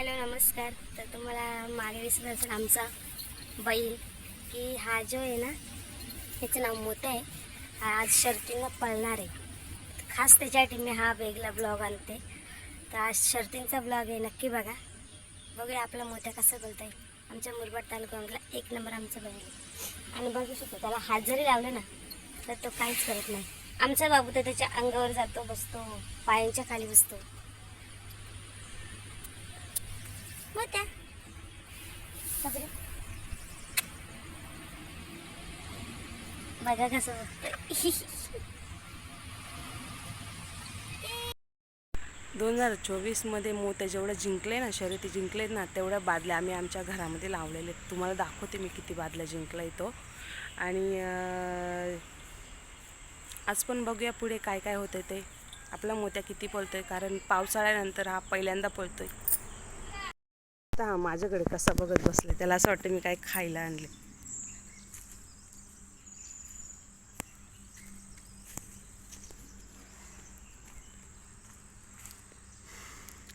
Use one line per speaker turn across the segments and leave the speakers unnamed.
Hello नमस्कार. तर तुम्हाला मागे दिसत असेल आमचा बैल की हा जो आहे ना त्याचं नाव मोठं आहे. हा आज शर्तींना पळणार आहे. खास त्याच्यासाठी मी हा वेगळा ब्लॉग आणते. तर आज शर्तींचा ब्लॉग आहे नक्की बघा. बघूया आपला मोत्या कसं बोलत आहे आमच्या मुरबाड तालुक्यामधला एक नंबर आमचा बैल आहे. आणि बघू शकतो त्याला हात जरी लावलं ना तर तो काहीच करत नाही. आमचा बाबू तर त्याच्या अंगावर जातो बसतो पायांच्या खाली बसतो. बघा कसं
दोन हजार चोवीसमध्ये मोत्या जेवढं जिंकले ना शर्यती जिंकले ना तेवढ्या बादल्या आम्ही आमच्या घरामध्ये लावलेले तुम्हाला दाखवते मी किती बादल्या जिंकला तो आणि आज पण बघूया पुढे काय काय होतं ते. आपला मोत्या किती पळतोय कारण पावसाळ्यानंतर हा पहिल्यांदा पळतोय. आता हा माझ्याकडे कसा बघत बसले त्याला असं वाटतं मी काय खायला आणले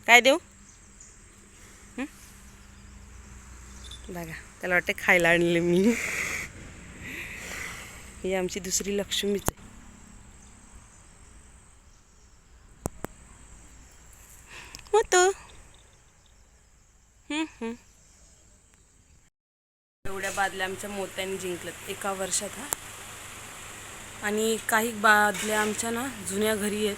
काय देऊ? बघा त्याला वाटतं खायला आणले मी. ही आमची दुसरी लक्ष्मीच आहे. होतो एवढ्या बादल्या आमच्या मोत्याने जिंकल्यात. एका वर्षात हा. आणि काही बादल्या आमच्या ना जुन्या घरी आहेत.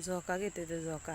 झोका घेते ते झोका.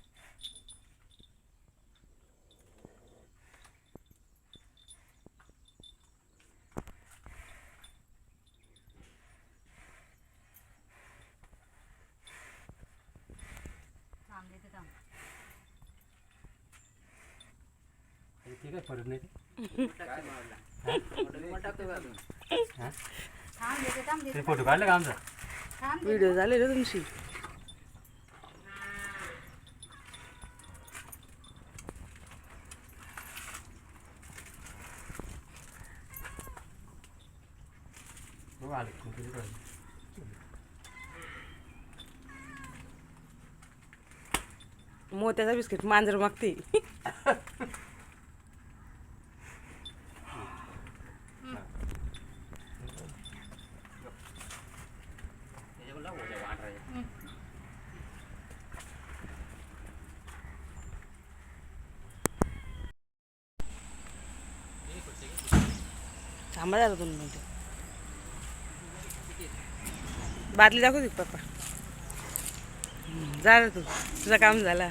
काय फरक नाही ते? फोटो काढले का आमचा?
व्हिडिओ झाले ना तुमची.
हो आले. कुठे काढले?
मोत्याचा बिस्किट मांजर मागते. थांबा जरा दोन मिनटं. बादली दाखव ती पप्पा? जा तू. तुझं काम झालं.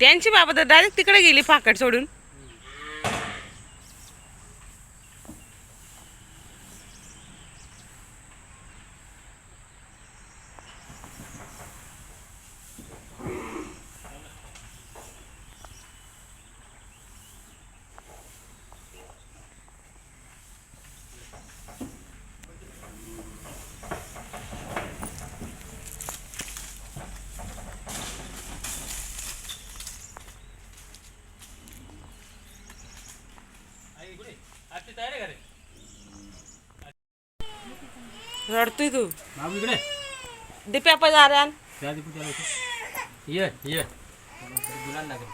त्यांची बाबा तर डायरेक्ट तिकडे गेली फाकड सोडून. रडतोय तू.
बाबू इकडे.
दिप्या पण आर्यान
त्या दीपू त्याला इथे. ये ये. गुलाल लागेल.